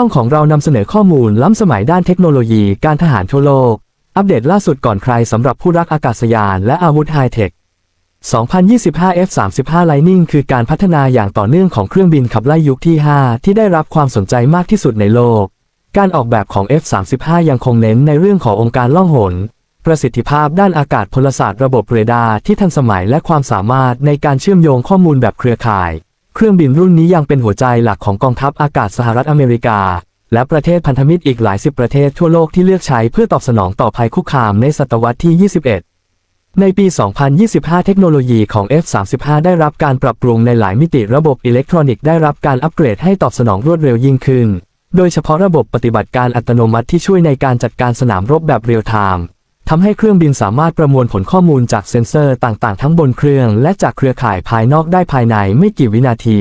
ช่องของเรานำเสนอข้อมูลล้ำสมัยด้านเทคโนโลยีการทหารทั่วโลก อัปเดตล่าสุดก่อนใครสำหรับผู้รักอากาศยานและอาวุธไฮเทค 2025 F-35 Lightning คือการพัฒนาอย่างต่อเนื่องของเครื่องบินขับไล่ยุคที่ 5 ที่ได้รับความสนใจมากที่สุดในโลก การออกแบบของ F-35 ยังคงเน้นในเรื่องขององค์การล่องหน ประสิทธิภาพด้านอากาศพลศาสตร์ระบบเรดาร์ที่ทันสมัยและความสามารถในการเชื่อมโยงข้อมูลแบบเครือข่าย เครื่องบินรุ่นนี้ยังเป็นหัวใจหลักของกองทัพอากาศสหรัฐอเมริกา และประเทศพันธมิตรอีกหลายสิบประเทศทั่วโลกที่เลือกใช้เพื่อตอบสนองต่อภัยคุกคามในศตวรรษที่ 21 ในปี 2025 เทคโนโลยีของ F-35 ได้รับการปรับปรุงในหลายมิติระบบอิเล็กทรอนิกส์ได้รับการอัปเกรดให้ตอบสนองรวดเร็วยิ่งขึ้น โดยเฉพาะระบบปฏิบัติการอัตโนมัติที่ช่วยในการจัดการสนามรบแบบเรียลไทม์ ทำให้เครื่องบินสามารถประมวลผลข้อมูลจากเซ็นเซอร์ต่างๆ ทั้งบนเครื่องและจากเครือข่ายภายนอกได้ภายในไม่กี่วินาที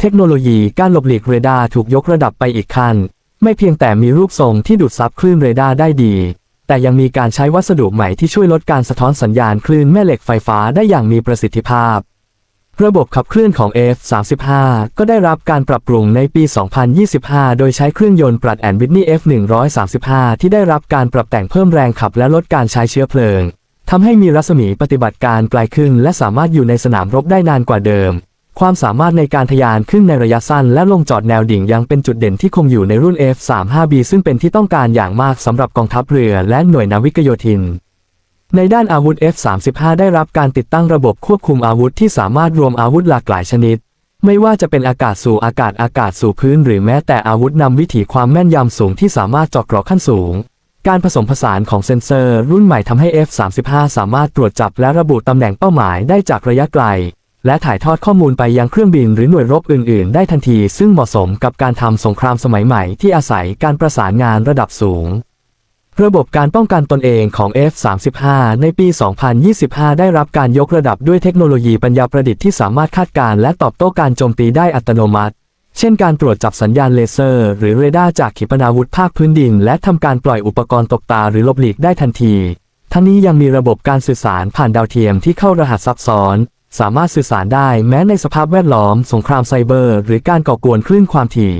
เทคโนโลยีการหลบหลีกเรดาร์ถูกยกระดับไปอีกขั้น ไม่เพียงแต่มีรูปทรงที่ดูดซับคลื่นเรดาร์ได้ดี แต่ยังมีการใช้วัสดุใหม่ที่ช่วยลดการสะท้อนสัญญาณคลื่นแม่เหล็กไฟฟ้าได้อย่างมีประสิทธิภาพ ระบบขับเคลื่อนของ F35 ก็ได้รับการปรับปรุงในปี 2025 โดยใช้เครื่องยนต์ปรัดแอนวิทนี่ F135 ที่ได้รับการปรับแต่งเพิ่มแรงขับและลดการใช้เชื้อเพลิงทำให้มีรัศมีปฏิบัติการไกลขึ้น และสามารถอยู่ในสนามรบได้นานกว่าเดิม ความสามารถในการทะยานขึ้นในระยะสั้น และลงจอดแนวดิ่งยังเป็นจุดเด่นที่คงอยู่ในรุ่น F35B ซึ่งเป็นที่ต้องการอย่างมากสำหรับกองทัพเรือและหน่วยนาวิกโยธิน ในด้านอาวุธ F35 ได้รับการติดตั้งระบบควบคุมอาวุธที่สามารถรวมอาวุธหลากหลายชนิด ไม่ว่าจะเป็นอากาศสู่อากาศอากาศสู่พื้น หรือแม้แต่อาวุธนำวิถีความแม่นยำสูงที่สามารถเจาะเกราะขั้นสูง การผสมผสานของเซ็นเซอร์ รุ่นใหม่ทำให้ F35 สามารถตรวจจับและระบุตำแหน่งเป้าหมายได้จากระยะไกล และถ่ายทอดข้อมูลไปยังเครื่องบินหรือหน่วยรบอื่น ๆ ได้ทันที ซึ่งเหมาะสมกับการทำสงครามสมัยใหม่ที่อาศัยการประสานงานระดับสูง ระบบการป้องกันตนเองของ F35 ในปี 2025 ได้รับการยกระดับด้วยเทคโนโลยีปัญญาประดิษฐ์ที่สามารถคาดการณ์และตอบโต้การโจมตีได้อัตโนมัติ เช่นการตรวจจับสัญญาณเลเซอร์ หรือเรดาร์จากขีปนาวุธภาคพื้นดิน และทำการปล่อยอุปกรณ์ตกตาหรือลบหลีกได้ทันที ทั้งนี้ยังมีระบบการสื่อสารผ่านดาวเทียมที่เข้ารหัสซับซ้อน สามารถสื่อสารได้แม้ในสภาพแวดล้อม สงครามไซเบอร์ หรือการก่อกวนคลื่นความถี่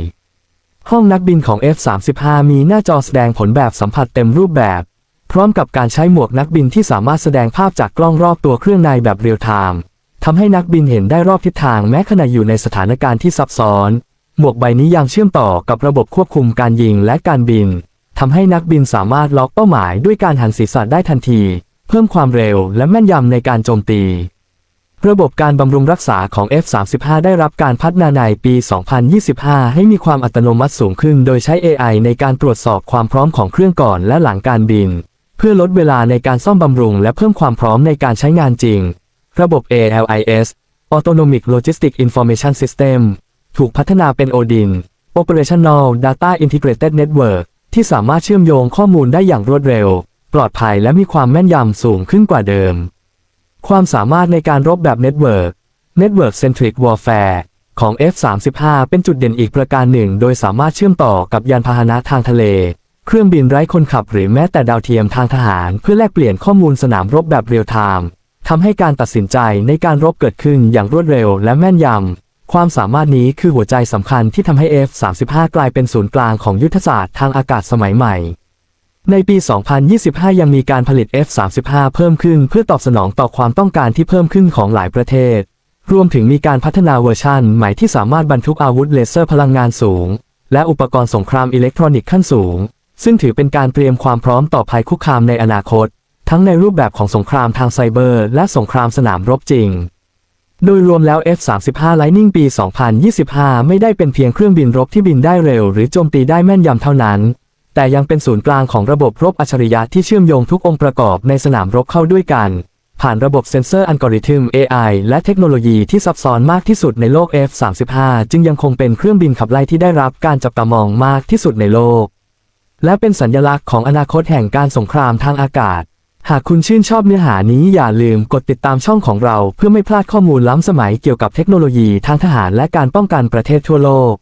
ห้องนักบินของ F35 มีหน้าจอแสดงผลแบบสัมผัสเต็มรูปแบบ พร้อมกับการใช้หมวกนักบินที่สามารถแสดงภาพจากกล้องรอบตัวเครื่องในแบบเรียลไทม์ทำให้นักบินเห็นได้รอบทิศทางแม้ขณะอยู่ในสถานการณ์ที่ซับซ้อน หมวกใบนี้ยังเชื่อมต่อกับระบบควบคุมการยิงและการบินทำให้นักบินสามารถล็อกเป้าหมายด้วยการหันศีรษะได้ทันที เพิ่มความเร็วและแม่นยำในการโจมตี ระบบการบำรุงรักษาของ F35 ได้รับการพัฒนาในปี 2025 ให้มีความอัตโนมัติสูงขึ้น โดยใช้ AI ในการตรวจสอบความพร้อมของเครื่องก่อนและหลังการบิน เพื่อลดเวลาในการซ่อมบำรุงและเพิ่มความพร้อมในการใช้งานจริง ระบบ ALIS Autonomic Logistic Information System ถูกพัฒนาเป็น ODIN Operational Data Integrated Network ที่สามารถเชื่อมโยงข้อมูลได้อย่างรวดเร็ว ปลอดภัยและมีความแม่นยำสูงขึ้นกว่าเดิม ความสามารถในการรบแบบ Network Network Centric Warfare ของ F35 เป็นจุดเด่นอีกประการหนึ่ง โดยสามารถเชื่อมต่อกับยานพาหนะทางทะเล เครื่องบินไร้คนขับหรือแม้แต่ดาวเทียมทางทหาร เพื่อแลกเปลี่ยนข้อมูลสนามรบแบบเรียลไทม์ทำให้การตัดสินใจในการรบเกิดขึ้นอย่างรวดเร็วและแม่นยำ ความสามารถนี้คือหัวใจสำคัญที่ทำให้ F35 กลายเป็นศูนย์กลางของยุทธศาสตร์ทางอากาศสมัยใหม่ ในปี 2025 ยังมีการผลิต F35 เพิ่มขึ้นเพื่อตอบสนองต่อความต้องการที่เพิ่มขึ้นของหลายประเทศ รวมถึงมีการพัฒนาเวอร์ชันใหม่ที่สามารถบรรทุกอาวุธเลเซอร์พลังงานสูง และอุปกรณ์สงครามอิเล็กทรอนิกส์ขั้นสูง ซึ่งถือเป็นการเตรียมความพร้อมต่อภัยคุกคามในอนาคต ทั้งในรูปแบบของสงครามทางไซเบอร์ และสงครามสนามรบจริง โดยรวมแล้ว F35 Lightning ปี 2025 ไม่ได้เป็นเพียงเครื่องบินรบที่บินได้เร็ว หรือโจมตีได้แม่นยำเท่านั้น แต่ยังเป็นศูนย์กลางของระบบรบอัจฉริยะที่เชื่อมโยงทุกองค์ประกอบในสนามรบเข้าด้วยกัน ผ่านระบบเซ็นเซอร์อัลกอริทึม AI และเทคโนโลยีที่ซับซ้อนมากที่สุดในโลก F35 จึงยังคงเป็นเครื่องบินขับไล่ที่ได้รับการจับตามองมากที่สุดในโลก และเป็นสัญลักษณ์ของอนาคตแห่งการสงครามทางอากาศ หากคุณชื่นชอบเนื้อหานี้อย่าลืมกดติดตามช่องของเรา เพื่อไม่พลาดข้อมูลล้ำสมัยเกี่ยวกับเทคโนโลยีทางทหารและการป้องกันประเทศทั่วโลก